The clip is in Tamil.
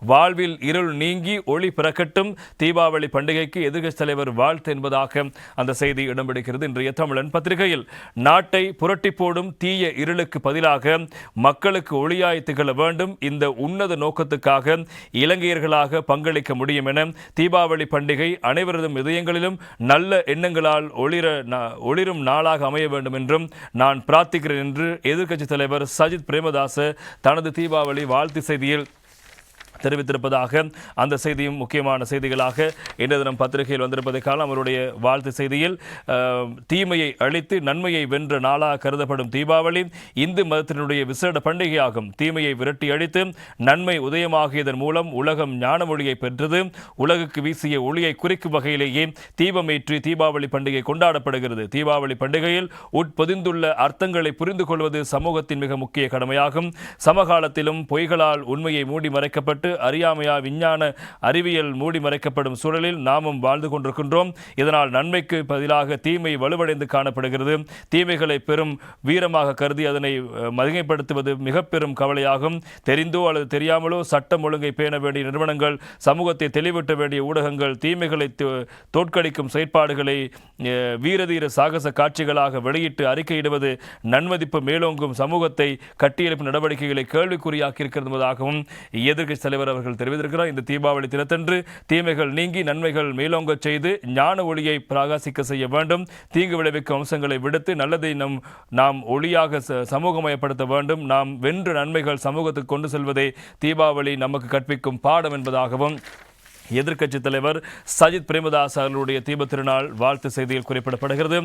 வாழ்வில் இருள் நீங்கி ஒளி பிறக்கட்டும். தீபாவளி பண்டிகைக்கு எதிர்கட்சி தலைவர் வாழ்த்து என்பதாக அந்த செய்தி இடம்பிடிக்கிறது இன்றைய தமிழன் பத்திரிகையில் நாட்டை புரட்டி போடும் தீய இருளுக்கு பதிலாக மக்களுக்கு ஒளியாய் திகழ வேண்டும். இந்த உன்னத நோக்கத்துக்காக இலங்கையர்களாக பங்களிக்க முடியும் என தீபாவளி பண்டிகை அனைவரதும் இதயங்களிலும் நல்ல எண்ணங்களால் ஒளிர நா- ஒளிரும் நாளாக அமைய வேண்டும் என்றும் நான் பிரார்த்திக்கிறேன் என்று எதிர்க்கட்சித் தலைவர் சஜித் பிரேமதாச தனது தீபாவளி வாழ்த்து செய்தியில் தெரிவித்திருப்பதாக அந்த செய்தியும் முக்கியமான செய்திகளாக இன்றைய தினம் பத்திரிகையில் வந்திருப்பதை காலம் அவருடைய வாழ்த்து செய்தியில் தீமையை அழித்து நன்மையை வென்ற நாளாக கருதப்படும் தீபாவளி இந்து மதத்தினுடைய விசேட பண்டிகையாகும். தீமையை விரட்டி அழித்து நன்மை உதயமாகியதன் மூலம் உலகம் ஞான ஒளியை பெற்றது. உலகுக்கு வீசிய ஒளியை குறிக்கும் வகையிலேயே தீபமேற்றி தீபாவளி பண்டிகை கொண்டாடப்படுகிறது. தீபாவளி பண்டிகையில் உட்பொதிந்துள்ள அர்த்தங்களை புரிந்து கொள்வது சமூகத்தின் மிக முக்கிய கடமையாகும். சமகாலத்திலும் பொய்களால் உண்மையை மூடி மறைக்கப்பட்டு அறியாமையா விஞ்ஞான அறிவியல் மூடி மறைக்கப்படும் சூழலில் நாமும் வாழ்ந்து கொண்டிருக்கின்றோம். இதனால் நன்மைக்கு பதிலாக தீமை வலுவடைந்து காணப்படுகிறது. தீமைகளை பெரும் வீரமாக கருதி அதனை மகிமைப்படுத்துவது மிக பெரும் கவலையாகும். தெரிந்தோ அல்லது தெரியாமலோ சட்டம் ஒழுங்கை பேண வேண்டிய நிறுவனங்கள் சமூகத்தை தெளிவிட்ட வேண்டிய ஊடகங்கள் தீமைகளை தோற்கடிக்கும் செயற்பாடுகளை வீரதீர சாகச காட்சிகளாக வெளியிட்டு அறிக்கையிடுவது நன்மதிப்பு மேலோங்கும் சமூகத்தை கட்டியெழுப்பும் நடவடிக்கைகளை கேள்விக்குறியாக்கி இருக்கிறது என்பதாகவும் எதிர்க்கட்சி தலைவர் அவர்கள் தெரிவித்திருக்கிறார். இந்த தீபாவளி தினத்தன்று தீமைகள் நீங்கி நன்மைகள் மேலோங்க செய்து ஞான ஒளியை பிரகாசிக்க செய்ய வேண்டும். தீங்கு விளைவிக்கும் அம்சங்களை விடுத்து நல்லதை நம் நாம் ஒளியாக சமூகமயப்படுத்த வேண்டும். நாம் வென்று நன்மைகள் சமூகத்துக்கு கொண்டு செல்வதே தீபாவளி நமக்கு கற்பிக்கும் பாடம் என்பதாகவும் எதிர்க்கட்சி தலைவர் சஜித் பிரேமதாஸ் அவர்களுடைய தீப திருநாள் வாழ்த்து செய்தியில் குறிப்பிடப்படுகிறது.